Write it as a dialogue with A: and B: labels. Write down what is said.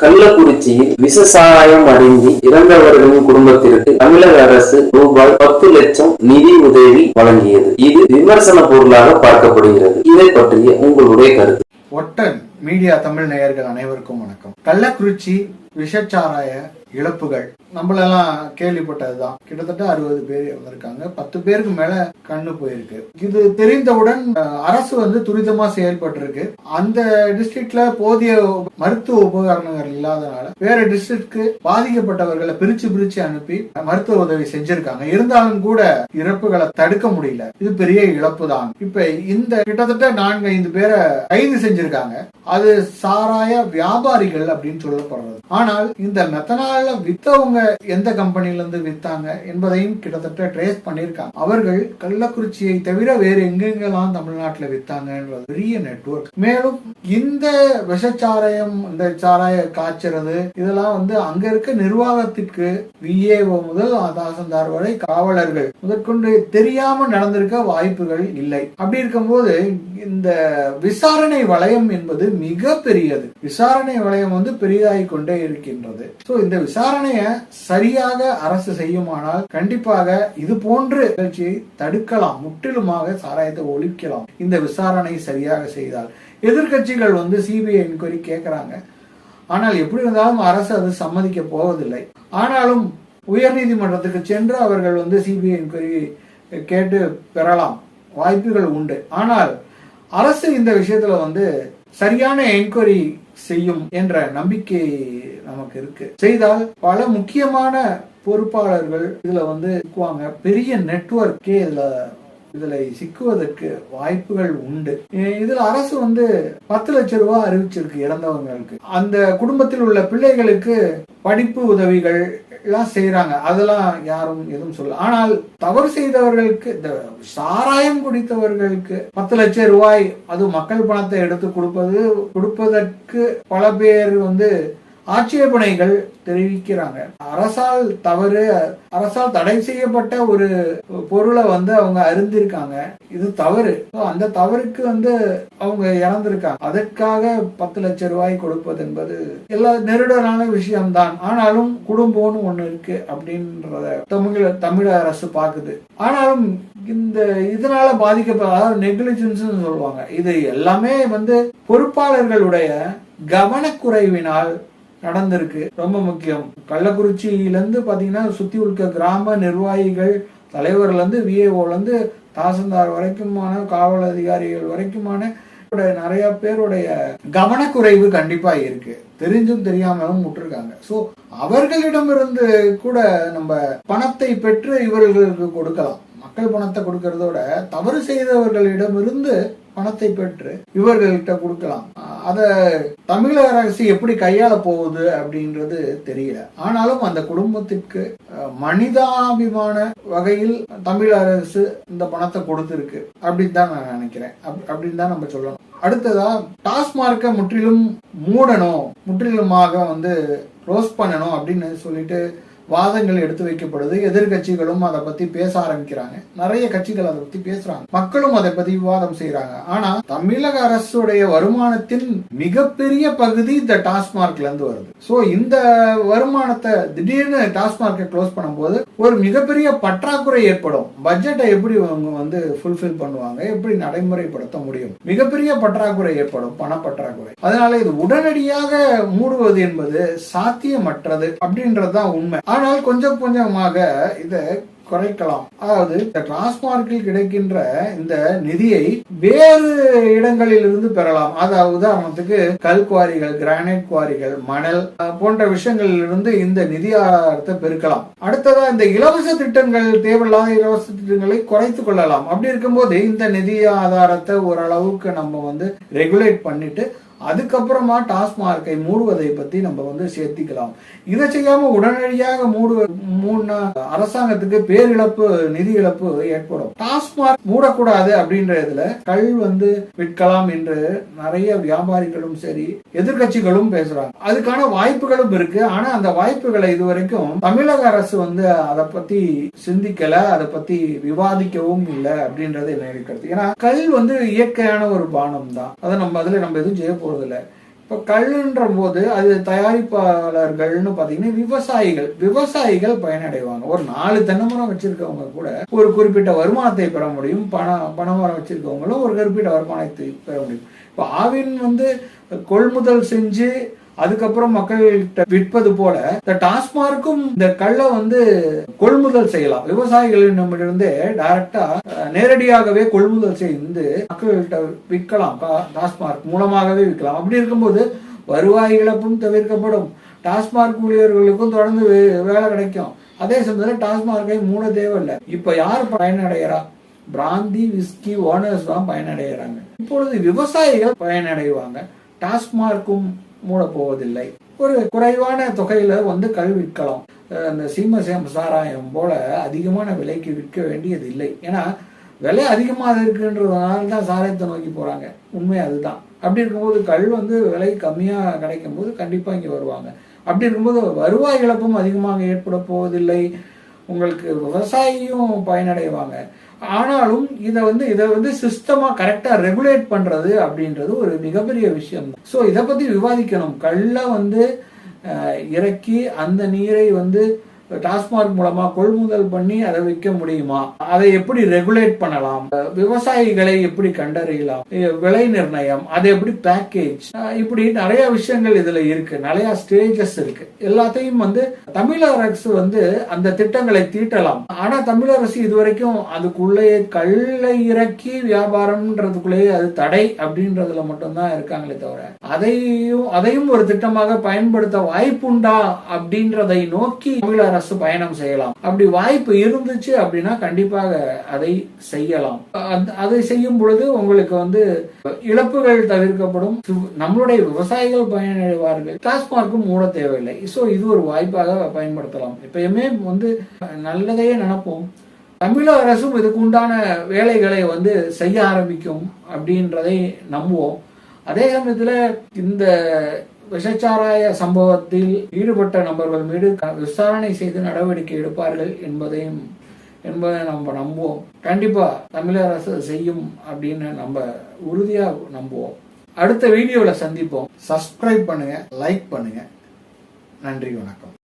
A: கள்ளக்குறிச்சியில் விச சாராயம் அடைந்து இறந்தவர்களின் குடும்பத்திற்கு தமிழக அரசு ரூபாய் பத்து லட்சம் நிதி உதவி வழங்கியது. இது விமர்சன பொருளாக பார்க்கப்படுகிறது. இதை பற்றிய உங்களுடைய கருத்து.
B: ஒட்டன். மீடியா தமிழ் நேயர்கள் அனைவருக்கும் வணக்கம். கள்ளக்குறிச்சி விஷச்சாராய இழப்புகள் நம்மளெல்லாம் கேள்விப்பட்டதுதான். கிட்டத்தட்ட அறுபது பேர் இறந்திருக்காங்க பத்து பேருக்கு மேல கண்ணு போயிருக்கு. இது தெரிந்தவுடன் அரசு வந்து துரிதமா செயல்பட்டிருக்கு. அந்த டிஸ்ட்ரிக்ட்ல போதிய மருத்துவ உபகரணங்கள் இல்லாதனால வேற டிஸ்ட்ரிக்ட்க்கு பாதிக்கப்பட்டவர்களை பிரிச்சு பிரிச்சு அனுப்பி மருத்துவ உதவி செஞ்சிருக்காங்க. இருந்தாலும் கூட இறப்புகளை தடுக்க முடியல. இது பெரிய இழப்பு தான் இப்ப இந்த கிட்டத்தட்ட நான்கு ஐந்து பேரை கைது செஞ்சிருக்காங்க. அது சாராய வியாபாரிகள் அப்படின்னு சொல்லப்படுறது. ஆனால் இந்த மெத்தனால வித்தவங்க எந்த கம்பெனில இருந்து வித்தாங்க என்பதையும் கிட்டத்தட்ட ட்ரேஸ் பண்ணிருக்காங்க அவர்கள் கள்ளக்குறிச்சியை தவிர வேறு எங்கெங்கெல்லாம் தமிழ்நாட்டுல வித்தாங்கன்றது பெரிய நெட்வொர்க் மேலும் இந்த விஷச்சாராயம் இந்த சாராய காய்ச்சறது இதெல்லாம் வந்து அங்க இருக்க நிர்வாகத்திற்கு விஏஓ முதல் தாசந்தார் வரை காவலர்கள் முதற்கொண்டு தெரியாம நடந்திருக்க வாய்ப்புகள் இல்லை. அப்படி இருக்கும்போது இந்த விசாரணை வளையம் என்பது மிக பெரியது விசாரணை வளையம் வந்து பெரிதாகி கொண்டே இருக்கின்றது. சோ இந்த விசாரணைய சரியாக அரசு செய்யுமானால் கண்டிப்பாக இது போன்ற நிகழ்ச்சியை தடுக்கலாம். முற்றிலுமாக சாராயத்தை ஒழிக்கலாம். இந்த விசாரணை சரியாக செய்தால். எதிர்க்கட்சிகள் வந்து சிபிஐ என்கொயரி கேட்கிறாங்க ஆனால் எப்படி இருந்தாலும் அரசு அது சம்மதிக்க போவதில்லை. ஆனாலும் உயர்நீதிமன்றத்துக்கு சென்று அவர்கள் வந்து சிபிஐ என்கொயரி கேட்டு பெறலாம். வாய்ப்புகள் உண்டு. ஆனால் அரசு இந்த விஷயத்துல வந்து சரியான என்கொயரி செய்யும் என்ற நம்பிக்கை நமக்கு இருக்கு. செய்தால் பல முக்கியமான பொறுப்பாளர்கள் இதுல வந்து இருக்குவாங்க பெரிய நெட்வொர்க்கே இதுல இதுல சிக்குவதற்கு வாய்ப்புகள் உண்டு. இதில் இதுல அரசு வந்து பத்து லட்சம் ரூபாய் அறிவிச்சிருக்கு இறந்தவங்களுக்கு. அந்த குடும்பத்தில் உள்ள பிள்ளைகளுக்கு படிப்பு உதவிகள் எல்லாம் செய்யறாங்க அதெல்லாம் யாரும் எதுவும் சொல்ல ஆனால் தவறு செய்தவர்களுக்கு இந்த சாராயம் குடித்தவர்களுக்கு பத்து லட்சம் ரூபாய் அது மக்கள் பணத்தை எடுத்து கொடுப்பது கொடுப்பதற்கு பல பேர் வந்து ஆட்சேபனைகள் தெரிவிக்கிறாங்க. அரசால் தவறு அரசால் தடை செய்யப்பட்ட ஒரு பொருளை வந்து அவங்க அருந்திருக்காங்க இது தவறு. அந்த தவறுக்கு வந்து அவங்க இறந்திருக்காங்க. அதற்காக பத்து லட்சம் ரூபாய் கொடுப்பது என்பது எல்லா நெருடரான விஷயம்தான். ஆனாலும் குடும்பம்னு ஒண்ணு இருக்கு அப்படின்றத தமிழ தமிழக அரசு பாக்குது ஆனாலும் இந்த இதனால பாதிக்கப்படாத அதாவது நெக்லிஜென்ஸ் சொல்லுவாங்க. இது எல்லாமே வந்து பொறுப்பாளர்களுடைய கவனக்குறைவினால் நடந்திருக்கு. ரொம்ப முக்கியம். கள்ளக்குறிச்சியில இருந்து சுற்றி சுத்தி உள்ள கிராம நிர்வாகிகள் தலைவர்ல இருந்து இருந்து தாசில்தார் வரைக்குமான காவல் அதிகாரிகள் வரைக்குமான நிறைய பேருடைய கவனக்குறைவு கண்டிப்பா இருக்கு. தெரிஞ்சும் தெரியாமலும் விட்டுருக்காங்க. சோ அவர்களிடமிருந்து கூட நம்ம பணத்தை பெற்று இவர்களுக்கு கொடுக்கலாம். மக்கள் பணத்தை கொடுக்கறதோட தவறு செய்தவர்களிடமிருந்து பணத்தை பெற்று இவர்கள்கிட்ட கொடுக்கலாம். அதை அத தமிழக அரசு எப்படி கையாள போகுது அப்படின்றது தெரியல. ஆனாலும் அந்த குடும்பத்திற்கு மனிதாபிமான வகையில் தமிழக அரசு இந்த பணத்தை கொடுத்திருக்கு. அப்படின்னு தான் நான் நினைக்கிறேன். அப்- அப்படின்னு தான் நம்ம சொல்லணும். அடுத்ததா டாஸ்மார்க்கை முற்றிலும் மூடணும் முற்றிலுமாக வந்து ரோஸ் பண்ணணும் அப்படின்னு சொல்லிட்டு வாதங்கள் எடுத்து வைக்கப்படுது. எதிர்கட்சிகளும் அதை பத்தி பேச ஆரம்பிக்கிறாங்க. நிறைய கட்சிகள் அதை பத்தி பேசுறாங்க. மக்களும் அதை பத்தி விவாதம் செய்யறாங்க ஆனா தமிழக அரசுடைய வருமானத்தின் மிகப்பெரிய பகுதி இந்த டாஸ்மார்க்ல இருந்து வருது. சோ இந்த வருமானத்தை திடீர்னு டாஸ்மார்க்கை க்ளோஸ் பண்ணும்போது ஒரு மிகப்பெரிய பற்றாக்குறை ஏற்படும். பட்ஜெட்டை எப்படி அவங்க வந்து ஃபுல்ஃபில் பண்ணுவாங்க? எப்படி நடைமுறைப்படுத்த முடியும்? மிகப்பெரிய பற்றாக்குறை ஏற்படும். பணப்பற்றாக்குறை அதனால இது உடனடியாக மூடுவது என்பது சாத்தியமற்றது அப்படின்றதுதான் உண்மை. ஆனால் கொஞ்சம் கொஞ்சமாக இதை குறைக்கலாம். அதாவது இந்த டிரான்ஸ்மார்க்கில் கிடைக்கின்ற இந்த நிதியை வேறு இடங்களில் இருந்து பெறலாம். அதாவது உதாரணத்துக்கு கல் குவாரிகள் கிரானைட் குவாரிகள் மணல் போன்ற விஷயங்களில் இருந்து இந்த நிதி ஆதாரத்தை பெருக்கலாம். அடுத்ததா இந்த இலவச திட்டங்கள் தேவையில்லாத இலவச திட்டங்களை குறைத்துக் கொள்ளலாம். அப்படி இருக்கும்போது இந்த நிதி ஆதாரத்தை ஓரளவுக்கு நம்ம வந்து ரெகுலேட் பண்ணிட்டு அதுக்கப்புறமா டாஸ்மார்க்கை மூடுவதை பத்தி நம்ம வந்து சேர்த்திக்கலாம். இதை செய்யாம உடனடியாக மூடு மூடினா அரசாங்கத்துக்கு பேரிழப்பு நிதி இழப்பு ஏற்படும். டாஸ்மார்க் மூடக்கூடாது அப்படின்றதுல கல் வந்து விற்கலாம் என்று நிறைய வியாபாரிகளும் சரி எதிர்க்கட்சிகளும் பேசுறாங்க. அதுக்கான வாய்ப்புகளும் இருக்கு. ஆனா அந்த வாய்ப்புகளை இதுவரைக்கும் தமிழக அரசு வந்து அதை பத்தி சிந்திக்கல அதை பத்தி விவாதிக்கவும் இல்லை அப்படின்றது என்ன இருக்கிறது ஏன்னா கல் வந்து இயற்கையான ஒரு பானம் தான் அதை நம்ம அதுல நம்ம எதுவும் செய்ய போகிறதில்ல இப்போ கல்லுன்ற போது அது தயாரிப்பாளர்கள்னு பார்த்தீங்கன்னா விவசாயிகள் விவசாயிகள் பயனடைவாங்க. ஒரு நாலு தென்னை மரம் வச்சிருக்கவங்க கூட ஒரு குறிப்பிட்ட வருமானத்தை பெற முடியும். பண பணமரம் வச்சிருக்கவங்களும் ஒரு குறிப்பிட்ட வருமானத்தை பெற முடியும். இப்போ ஆவின் வந்து கொள்முதல் செஞ்சு அதுக்கப்புறம் மக்கள்கிட்ட விற்பது போல இந்த டாஸ்மார்க்கும் இந்த கல்லை வந்து கொள்முதல் செய்யலாம். விவசாயிகளின் நம்மிடந்து டைரக்டா நேரடியாகவே கொள்முதல் செய்து மக்கள்கிட்ட விற்கலாம். டாஸ்மார்க் மூலமாகவே விற்கலாம். அப்படி இருக்கும்போது வருவாய் இழப்பும் தவிர்க்கப்படும். டாஸ்மார்க் ஊழியர்களுக்கும் தொடர்ந்து வே- வேலை கிடைக்கும். அதே சமயத்தில் டாஸ்மார்க்கை மூட தேவையில்லை. இப்ப யார் பயனடைகிறா? பிராந்தி விஸ்கி ஓனர்ஸ் தான் பயனடைகிறாங்க. இப்பொழுது விவசாயிகள் பயனடைவாங்க. டாஸ்மார்க்கும் மூடப்போவதில்லை. ஒரு குறைவான தொகையில வந்து கல் விற்கலாம். அந்த இந்த சாராயம் போல அதிகமான விலைக்கு விற்க வேண்டியது இல்லை ஏன்னா விலை அதிகமாக இருக்குன்றதுனால தான் சாராயத்தை நோக்கி போறாங்க. உண்மை அதுதான். அப்படி இருக்கும்போது கல் வந்து விலை கம்மியாக கிடைக்கும் போது கண்டிப்பாக இங்கே வருவாங்க. அப்படி இருக்கும்போது வருவாய் இழப்பும் அதிகமாக ஏற்பட போவதில்லை. உங்களுக்கு விவசாயியும் பயனடைவாங்க. ஆனாலும் இதை வந்து இதை வந்து சிஸ்டமா கரெக்டா ரெகுலேட் பண்றது அப்படின்றது ஒரு மிகப்பெரிய விஷயம். ஸோ இதை பத்தி விவாதிக்கணும். கல்ல வந்து இறக்கி அந்த நீரை வந்து டாஸ்மாக் மூலமா கொள்முதல் பண்ணி அதை விற்க முடியுமா? அதை எப்படி ரெகுலேட் பண்ணலாம்? விவசாயிகளை எப்படி கண்டறியலாம்? விலை நிர்ணயம் அதை எப்படி பேக்கேஜ் இப்படி நிறைய விஷயங்கள் இதுல இருக்கு. நிறைய ஸ்டேஜஸ் இருக்கு. எல்லாத்தையும் வந்து தமிழக அரசு வந்து அந்த திட்டங்களை தீட்டலாம். ஆனா தமிழக அரசு இதுவரைக்கும் அதுக்குள்ளேயே கல்லை இறக்கி வியாபாரம்ன்றதுக்குள்ளேயே அது தடை அப்படின்றதுல மட்டும்தான் இருக்காங்களே தவிர அதையும் அதையும் ஒரு திட்டமாக பயன்படுத்த வாய்ப்புண்டா அப்படின்றதை நோக்கி தமிழ் அரசு பயணம் செய்யலாம். அப்படி வாய்ப்பு இருந்துச்சு அப்படின்னா கண்டிப்பாக அதை செய்யலாம். அதை செய்யும் பொழுது உங்களுக்கு வந்து இழப்புகள் தவிர்க்கப்படும். நம்மளுடைய விவசாயிகள் பயனடைவார்கள். டாஸ்மார்க்கும் மூட தேவையில்லை. ஸோ இது ஒரு வாய்ப்பாக பயன்படுத்தலாம். எப்பயுமே வந்து நல்லதையே நினைப்போம். தமிழக அரசும் இதுக்கு உண்டான வேலைகளை வந்து செய்ய ஆரம்பிக்கும் அப்படின்றதை நம்புவோம். அதே சமயத்துல இந்த விஷச்சாராய சம்பவத்தில் ஈடுபட்ட நபர்கள் மீது விசாரணை செய்து நடவடிக்கை எடுப்பார்கள் என்பதையும் என்பதை நம்ம நம்புவோம். கண்டிப்பா தமிழக அரசு செய்யும் அப்படின்னு நம்ம உறுதியா நம்புவோம். அடுத்த வீடியோவில் சந்திப்போம். சப்ஸ்கிரைப் பண்ணுங்க லைக் பண்ணுங்க. நன்றி வணக்கம்.